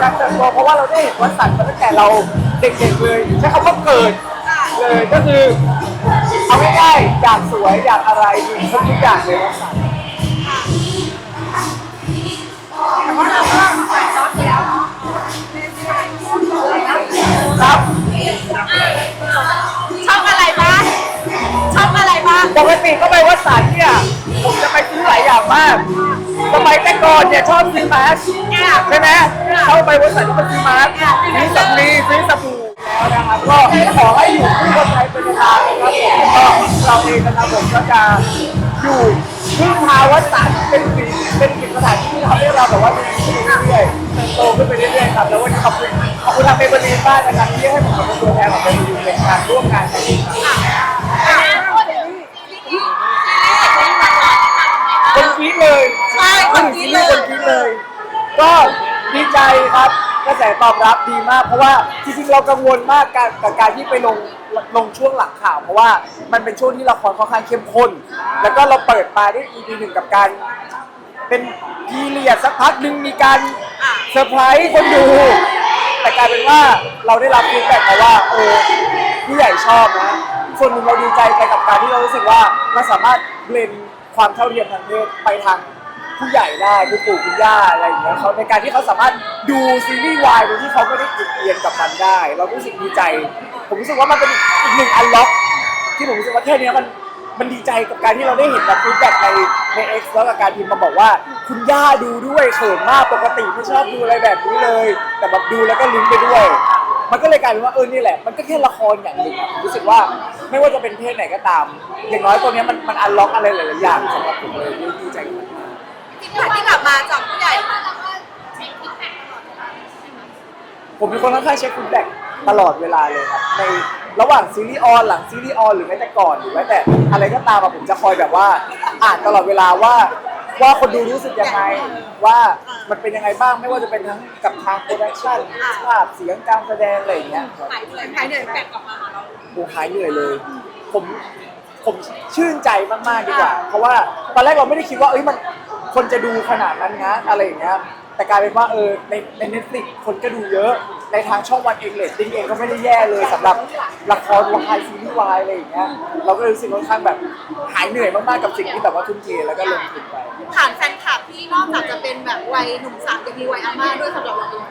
การเติบโตเพราะว่าเราได้เห็นวัดสันมาตั้งแต่เราเด็กๆเลยใช้คำว่าเกิดเลยก็คือเอาง่ายๆอยากสวยอยากอะไรมีครบทุกอย่างเลยวัดสัน ปกติก็ไปวัดสันเนี่ยผมจะไปซื้อหลายอย่างมากสมัยแต่ก่อนเนี่ยชอบซื้อมาสก์ใช่ไหมเข้าไปวัดสันก็ไปซื้อมาสก์ซื้อสำลีซื้อสบู่แล้วนะครับก็ขอให้อยู่คู่คนไทยเป็นนานๆนะครับผมก็เราเองนะครับผมก็จะอยู่พึ่งพาวัดสันเป็นสิ่งเป็นสิ่งสถานที่ที่ทำให้เราแบบว่าดีขึ้นเรื่อยๆเติบโตขึ้นไปเรื่อยๆครับแล้ววันนี้ขอบคุณขอบคุณทางเมเบอรีนมากนะครับที่ให้ผมเป็นตัวแทนของเมเบอรีนใน ก็ดีใจครับกระแสตอบรับดีมาก เพราะว่าจริงๆเรากังวลมากกับกับการที่ไปลงลงช่วงหลังข่าว เพราะว่ามันเป็นช่วงที่ละครค่อนข้างเข้มข้น แล้วก็เราเปิดมาด้วย EP หนึ่งกับการ เป็นพีเรียดสักพักหนึ่งมีการเซอร์ไพรส์คนดู แต่กลายเป็นว่าเราได้รับฟีดแบ็กมาว่าเออผู้ใหญ่ชอบนะส่วนหนึ่งเราดีใจไปกับการที่เรารู้สึกว่าเราสามารถเบลนความเท่าเทียมทางเพศไปทาง ผู้ใหญ่ได้คุณปู่คุณย่าอะไรอย่างเงี้ยเขาในการที่เขาสามารถดูซีรีส์วายโดยที่เขาไม่ได้ติดเรียนกับมันได้ เรารู้สึกดีใจ ผมรู้สึกว่ามันเป็นอีกหนึ่งอันล็อกที่ผมรู้สึกว่าแค่เนี้มันมันดีใจกับการที่เราได้เห็นแบบฟีดแบ็กในใน X แล้วกับการพิมพ์มาบอกว่า คุณย่าดูด้วยเขินมากปกติไม่ชอบดูอะไรแบบนี้เลย แต่แบบดูแล้วก็ลุ้นไปด้วย มันก็เลยกลายเป็นว่าเออนี่แหละมันก็แค่ละครอย่างหนึ่งอะผมรู้สึกว่าไม่ว่าจะเป็นเพศไหนก็ตาม อย่างน้อยตัวเนี้ยมันมันอันล็อกอะไรหลายๆอย่างสำหรับผมเลยดีใจกับมันมาก ที่ที่กลับมาจากผู้ใหญ่ผมเป็นคนค่อนข้างเช็คฟีดแบ็กตลอดเวลาเลยครับในระหว่างซีรีส์ออนหลังซีรีส์ออนหรือแม้แต่ก่อนหรือแม้แต่อะไรก็ตามอะผมจะคอยแบบว่า อ่านตลอดเวลาว่าว่าคนดูรู้สึกยังไงว่ามันเป็นยังไงบ้างไม่ว่าจะเป็นทั้งกับทางโปรดักชั่นภาพเสียงการแสดงอะไรอย่างเงี้ยครับ หายเหนื่อยหายเหนื่อยแปลกกลับมาหาเราโอ้หายเหนื่อยเลย ผม ผมชื่นใจมาก ๆ ดีกว่า เพราะว่าตอนแรกเราไม่ได้คิดว่า เอ้ย มัน คนจะดูขนาดนั้นนะอะไรอย่างเงี้ยแต่กลายเป็นว่าเออในในเน็ตฟลิกคนก็ดูเยอะ ในทางช่องวันเองเลตติ้งเองก็ไม่ได้แย่เลยสำหรับละครวายซีรีส์วายอะไรอย่างเงี้ยเราก็เลยรู้สึกค่อนข้างแบบหายเหนื่อยมากๆกับสิ่งที่แบบว่าทุ่มเทแล้วก็ลงทุนไป ผ่านแฟนคลับที่นอกจากจะเป็นแบบวัยหนุ่มสาวยังมีวัยอาม่าด้วยสำหรับเราเอง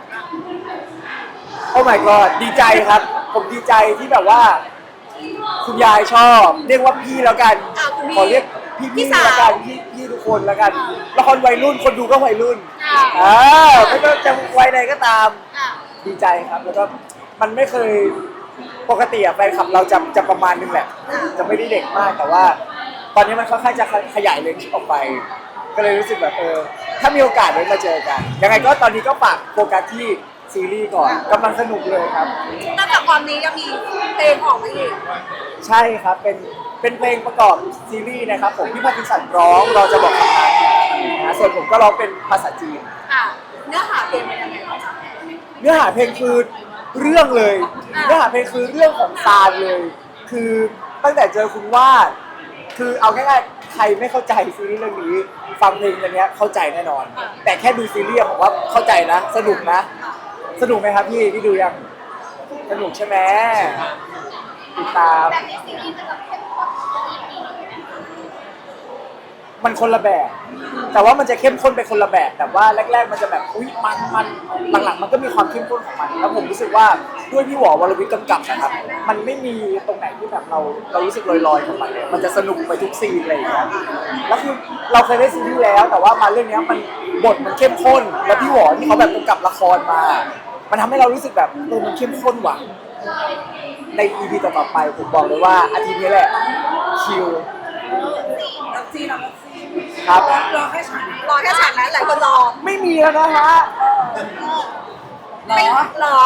โอ้ my god ดีใจครับ ผมดีใจที่แบบว่า คุณยายชอบ เรียกว่าพี่แล้วกันอ่าคุณพี่ขอเรียกพี่พี่พี่สาวแล้วกันพี่พี่ทุก คนแล้วกันละครวัยรุ่นคนดูก็วัยรุ่นอ่าอ่าไม่ว่าจะวัยใดก็ตามอะดีใจครับ แล้วก็มันไม่เคยปกติอะแฟนคลับเราจะจะประมาณนึงแหละ จะไม่ได้เด็กมากแต่ว่า ตอนนี้มันค่อนข้างจะขยายเลนส์ออกไป ก็เลยรู้สึกแบบเออถ้ามีโอกาสได้มาเจอกัน ยังไงก็ตอนนี้ก็ฝากโฟกัสที่ซีรีส์ก่อนกำลังสนุกเลยครับนอกจากความนี้ยังมีเพลงออกมาอีก ใช่ครับเป็น เป็นเพลงประกอบซีรีส์นะครับผมพี่พัทิสันร้องเราจะบอกคำนั้นนะส่วนผมก็ร้องเป็นภาษาจีน อะเนื้อหาเพลงเป็นยังไงบ้างคะเนื้อหาเพลงคือเรื่องเลยอ่าเนื้อหาเพลงคือเรื่องของซานเลย คือตั้งแต่เจอคุณวาดคือเอาง่ายๆใครไม่เข้าใจซีรีส์เรื่องนี้ฟังเพลงอันเนี้ยเข้าใจแน่นอน แต่แค่ดูซีรีส์อะผมว่าเข้าใจนะ สนุกนะ สนุกไหมครับพี่พี่ดูยังสนุกใช่ไหมติดตามมั มันคนละแบบ แต่ว่ามันจะเข้มข้นไปคนละแบบ แต่ว่าแรก ๆ มันจะแบบอุ้ยมันมันหลังๆมันก็มีความเข้มข้นของมัน แล้วผมรู้สึกว่าด้วยพี่หวอวรวิทย์กำกับนะครับ มันไม่มีตรงไหนที่แบบเราเรารู้สึกลอยๆกับมันเลยมันจะสนุกไปทุกซีนอะไรอย่างเงี้ยแล้วคือเราเคยได้ซีรีส์แล้ว แต่ว่ามาเรื่องนี้มันบทมันเข้มข้น แล้วพี่หวอที่เขาแบบกำกับละครมา มันทำให้เรารู้สึกแบบเออมันเข้มข้นว่ะใน EP ต่อๆไปผมบอกเลยว่าอาทิตย์นี้แหละคิวซีรับซี ครับ รอแค่ฉากรอแค่ฉากนั้นหลายคนรอไม่มีแล้วนะฮะไม่รอ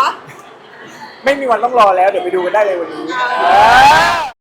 ไม่มีวันต้องรอแล้ว เดี๋ยวไปดูกันได้เลยวันนี้อ่าเออ